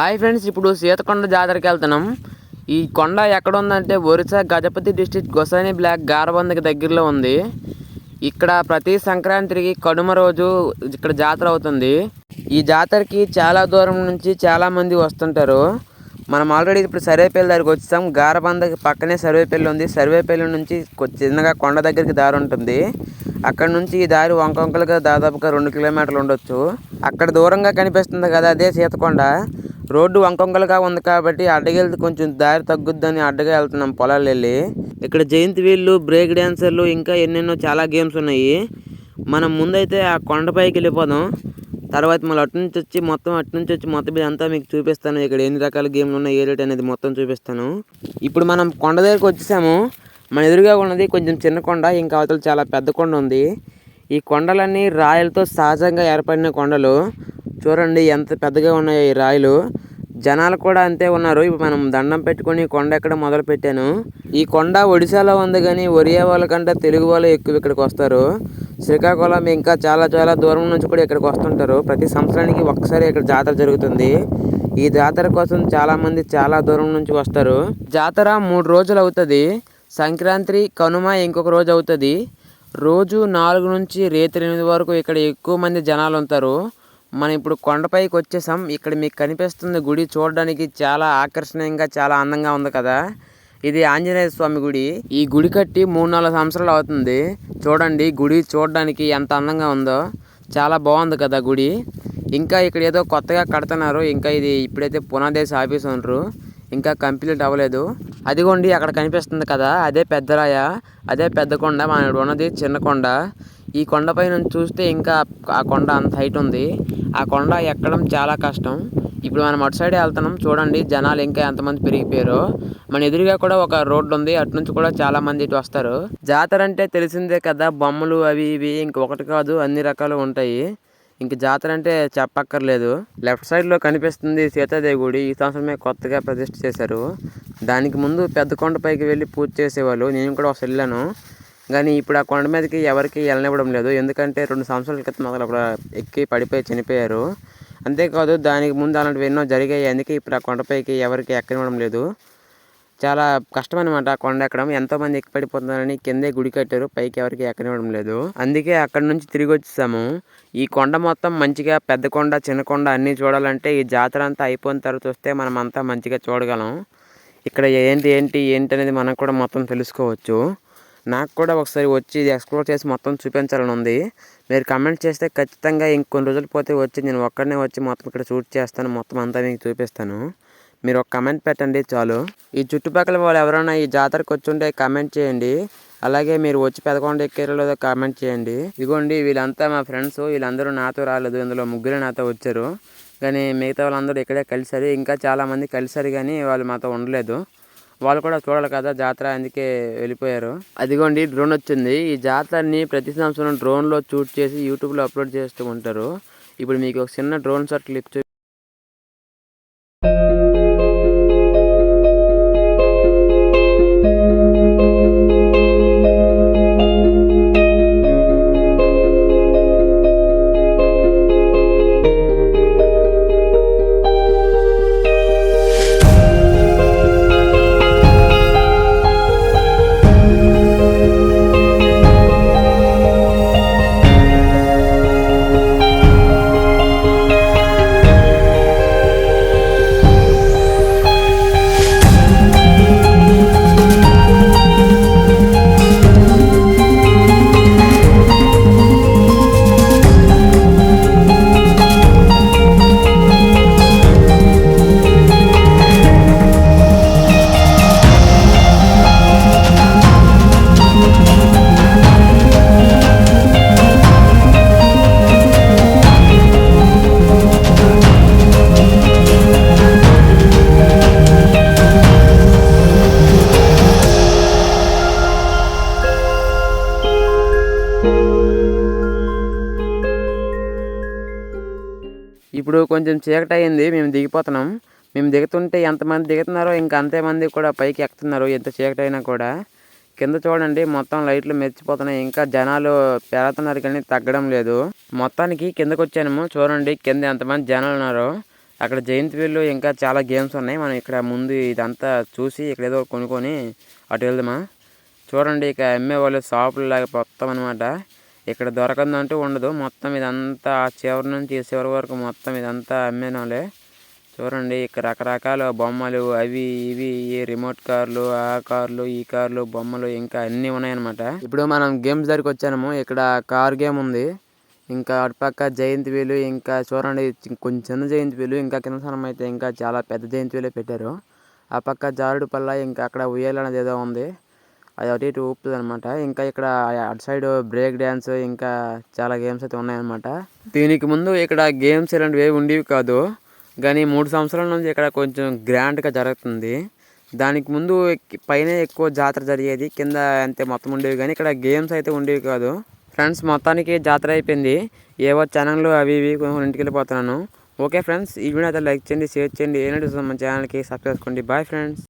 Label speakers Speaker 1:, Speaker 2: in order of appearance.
Speaker 1: Hi friends ఇప్పుడు సీతకొండ జాతరకి వెళ్తున్నాం. ఈ కొండ ఎక్కడ ఉందంటే ఒరిస్సా గజపతి డిస్టిక్ గొసాని బ్లాక్ గారబందకి దగ్గరలో ఉంది. ఇక్కడ ప్రతి సంక్రాంతికి కనుమ రోజు ఇక్కడ జాతర అవుతుంది. ఈ జాతరకి చాలా దూరం నుంచి చాలా మంది వస్తుంటారు. మనం ఆల్రెడీ ఇప్పుడు సర్వేపల్లి దగ్గరికి వచ్చాం. గారబందకి పక్కనే సర్వేపల్లి ఉంది. సర్వేపల్లి నుంచి చిన్నగా కొండ దగ్గరికి దారి ఉంటుంది. అక్కడ నుంచి ఈ దారి వంకొంకలుగా దాదాపుగా రెండు కిలోమీటర్లు ఉండొచ్చు. అక్కడ దూరంగా కనిపిస్తుంది కదా అదే సీతకొండ. రోడ్డు వంకొంకలుగా ఉంది కాబట్టి అడ్డగెళ్తే కొంచెం దారి తగ్గుద్దని అడ్డగా వెళ్తున్నాం పొలాలు వెళ్ళి. ఇక్కడ జయంతి వీళ్ళు బ్రేక్ డాన్సర్లు ఇంకా ఎన్నెన్నో చాలా గేమ్స్ ఉన్నాయి. మనం ముందైతే ఆ కొండపైకి వెళ్ళిపోదాం. తర్వాత మళ్ళీ అటు నుంచి వచ్చి మొత్తం అటు నుంచి వచ్చి మొత్తం ఇదంతా మీకు చూపిస్తాను. ఇక్కడ ఎన్ని రకాల గేమ్లు ఉన్నాయి ఏ రేట్ అనేది మొత్తం చూపిస్తాను. ఇప్పుడు మనం కొండ దగ్గరకు వచ్చేసాము. మన ఎదురుగా ఉన్నది కొంచెం చిన్న కొండ ఇంకా అవతల చాలా పెద్ద కొండ ఉంది. ఈ కొండలన్నీ రాయలతో సహజంగా ఏర్పడిన కొండలు. చూడండి ఎంత పెద్దగా ఉన్నాయో ఈ రాయలు. జనాలు కూడా అంతే ఉన్నారు. ఇప్పుడు మనం దండం పెట్టుకుని కొండ ఎక్కడ మొదలు పెట్టాను. ఈ కొండ ఒడిశాలో ఉంది కానీ ఒరియా వాళ్ళకంటే తెలుగు వాళ్ళు ఎక్కువ ఇక్కడికి వస్తారు. శ్రీకాకుళం ఇంకా చాలా చాలా దూరం నుంచి కూడా ఇక్కడికి వస్తుంటారు. ప్రతి సంవత్సరానికి ఒకసారి ఇక్కడ జాతర జరుగుతుంది. ఈ జాతర కోసం చాలామంది చాలా దూరం నుంచి వస్తారు. జాతర మూడు రోజులు అవుతుంది. సంక్రాంతి కనుమ ఇంకొక రోజు అవుతుంది. రోజు నాలుగు నుంచి రేత్రి ఎనిమిది వరకు ఇక్కడ ఎక్కువ మంది జనాలు ఉంటారు. మనం ఇప్పుడు కొండపైకి వచ్చేసాం. ఇక్కడ మీకు కనిపిస్తుంది గుడి చూడడానికి చాలా ఆకర్షణీయంగా చాలా అందంగా ఉంది కదా. ఇది ఆంజనేయ స్వామి గుడి. ఈ గుడి కట్టి మూడు నాలుగు సంవత్సరాలు అవుతుంది. చూడండి గుడి చూడడానికి ఎంత అందంగా ఉందో. చాలా బాగుంది కదా గుడి. ఇంకా ఇక్కడ ఏదో కొత్తగా కడుతున్నారు. ఇంకా ఇది ఇప్పుడైతే పునాదేశ ఆఫీస్ ఉంటారు ఇంకా కంప్లీట్ అవ్వలేదు. అదిగోండి అక్కడ కనిపిస్తుంది కదా. అదే పెద్దరాయ అదే పెద్ద కొండ మన ఇక్కడ ఉన్నది చిన్న కొండ. ఈ కొండపై నుంచి చూస్తే ఇంకా ఆ కొండ అంత హైట్ ఉంది. ఆ కొండ ఎక్కడం చాలా కష్టం. ఇప్పుడు మనం అటు సైడ్ వెళ్తున్నాం చూడండి జనాలు ఇంకా ఎంతమంది పెరిగిపోయారో. మన ఎదురుగా కూడా ఒక రోడ్డు ఉంది అటు నుంచి కూడా చాలా మంది ఇటు వస్తారు. జాతర అంటే తెలిసిందే కదా బొమ్మలు అవి ఇవి ఇంకొకటి కాదు అన్ని రకాలు ఉంటాయి. ఇంక జాతర అంటే చెప్పక్కర్లేదు. లెఫ్ట్ సైడ్లో కనిపిస్తుంది సీతాదేవి గుడి ఈ సంవత్సరమే కొత్తగా ప్రతిష్ఠ చేశారు. దానికి ముందు పెద్ద కొండపైకి వెళ్ళి పూజ చేసేవాళ్ళు. నేను కూడా ఒకసారి వెళ్ళాను. కానీ ఇప్పుడు ఆ కొండ మీదకి ఎవరికి వెళ్ళనివ్వడం లేదు. ఎందుకంటే రెండు సంవత్సరాల క్రితం అక్కడ ఎక్కి పడిపోయి చనిపోయారు. అంతేకాదు దానికి ముందు అలాంటివి ఎన్నో జరిగాయి. అందుకే ఇప్పుడు ఆ కొండపైకి ఎవరికి ఎక్కనివ్వడం లేదు. చాలా కష్టం అనమాట ఆ కొండ ఎక్కడం. ఎంతో మంది ఎక్కి పడిపోతున్నారని కిందే గుడి కట్టారు. పైకి ఎవరికి ఎక్కనివ్వడం లేదు. అందుకే అక్కడ నుంచి తిరిగి వచ్చేసాము. ఈ కొండ మొత్తం మంచిగా పెద్ద కొండ చిన్న కొండ అన్నీ చూడాలంటే ఈ జాతర అంతా అయిపోయిన తర్వాత వస్తే మనం అంతా మంచిగా చూడగలం. ఇక్కడ ఏంటి ఏంటి ఏంటి అనేది మనం కూడా మొత్తం తెలుసుకోవచ్చు. నాకు కూడా ఒకసారి వచ్చి ఇది ఎక్స్ప్లోర్ చేసి మొత్తం చూపించాలని ఉంది మీరు కమెంట్ చేస్తే ఖచ్చితంగా ఇంకొన్ని రోజులు పోతే వచ్చి నేను ఒక్కడనే వచ్చి మొత్తం ఇక్కడ షూట్ చేస్తాను. మొత్తం అంతా మీకు చూపిస్తాను. మీరు ఒక కమెంట్ పెట్టండి చాలు. ఈ చుట్టుపక్కల వాళ్ళు ఎవరైనా ఈ జాతరకు వచ్చి ఉంటే కమెంట్ చేయండి. అలాగే మీరు వచ్చి పెదకొండ ఎక్కారో లేదో కామెంట్ చేయండి. ఇదిగోండి వీళ్ళంతా మా ఫ్రెండ్స్. వీళ్ళందరూ నాతో రాలేదు. ఇందులో ముగ్గురే నాతో వచ్చారు. కానీ మిగతా వాళ్ళందరూ ఇక్కడే కలిసారు ఇంకా చాలామంది కలిసారు కానీ వాళ్ళు మాతో ఉండలేదు. వాళ్ళు కూడా చూడాలి కదా జాతర అందుకే వెళ్ళిపోయారు. అదిగోండి డ్రోన్ వచ్చింది. ఈ జాతరని ప్రతి సంవత్సరం డ్రోన్లో షూట్ చేసి యూట్యూబ్లో అప్లోడ్ చేస్తూ ఉంటారు. ఇప్పుడు మీకు ఒక చిన్న డ్రోన్ షాట్ క్లిప్ ఇప్పుడు కొంచెం చీకటి అయింది మేము దిగిపోతున్నాం. మేము దిగుతుంటే ఎంతమంది దిగుతున్నారో ఇంకా అంతే మంది కూడా పైకి ఎక్కుతున్నారు ఎంత చీకటి అయినా కూడా. కింద చూడండి మొత్తం లైట్లు మెరిచిపోతున్నాయి. ఇంకా జనాలు పెరుగుతున్నారు కానీ తగ్గడం లేదు. మొత్తానికి కిందకు వచ్చాము చూడండి కింద ఎంతమంది జనాలు ఉన్నారో. అక్కడ జయంత్ వీళ్ళు ఇంకా చాలా గేమ్స్ ఉన్నాయి. మనం ఇక్కడ ముందు ఇదంతా చూసి ఇక్కడ ఏదో కొనుక్కొని అటు వెళ్దామా. చూడండి ఇక అమ్మే వాళ్ళు షాపులు లాగా మొత్తం అనమాట ఇక్కడ దొరకందంటూ ఉండదు. మొత్తం ఇదంతా ఆ చివరి నుంచి ఈ చివరి వరకు మొత్తం ఇదంతా అమ్మేనోలే చూడండి ఇక్కడ రకరకాల బొమ్మలు అవి ఇవి ఈ రిమోట్ కార్లు ఆ కార్లు ఈ కార్లు బొమ్మలు ఇంకా అన్నీ ఉన్నాయన్నమాట. ఇప్పుడు మనం గేమ్స్ దగ్గరికి వచ్చాము. ఇక్కడ కార్ గేమ్ ఉంది. ఇంకా అటుపక్క జయంతి వీలు ఇంకా చూడండి కొంచెం చిన్న జయంతి వీలు ఇంకా కింద స్థానం అయితే ఇంకా చాలా పెద్ద జయంతి వీలే పెట్టారు. ఆ పక్క జారుడు పల్ల ఇంకా అక్కడ ఉయ్యాల అనేది ఏదో ఉంది. అది అటు ఇటు ఊపుతుంది అనమాట ఇంకా ఇక్కడ అటు సైడ్ బ్రేక్ డ్యాన్స్ ఇంకా చాలా గేమ్స్ అయితే ఉన్నాయన్నమాట. దీనికి ముందు ఇక్కడ గేమ్స్ ఇలాంటివి ఏవి ఉండేవి కాదు. కానీ మూడు సంవత్సరాల నుంచి ఇక్కడ కొంచెం గ్రాండ్గా జరుగుతుంది. దానికి ముందు పైన ఎక్కువ జాతర జరిగేది. కింద అంతే మొత్తం ఉండేవి. కానీ ఇక్కడ గేమ్స్ అయితే ఉండేవి కాదు. ఫ్రెండ్స్ మొత్తానికి జాతర అయిపోయింది. ఏవో ఛానళ్ళు అవి ఇవి కొంచెం ఇంటికి వెళ్ళిపోతున్నాను. ఓకే ఫ్రెండ్స్ ఈ వీడియో అయితే లైక్ చేయండి షేర్ చేయండి. ఏంటంటే మన ఛానల్కి సబ్స్క్రైబ్ చేసుకోండి. Bye friends.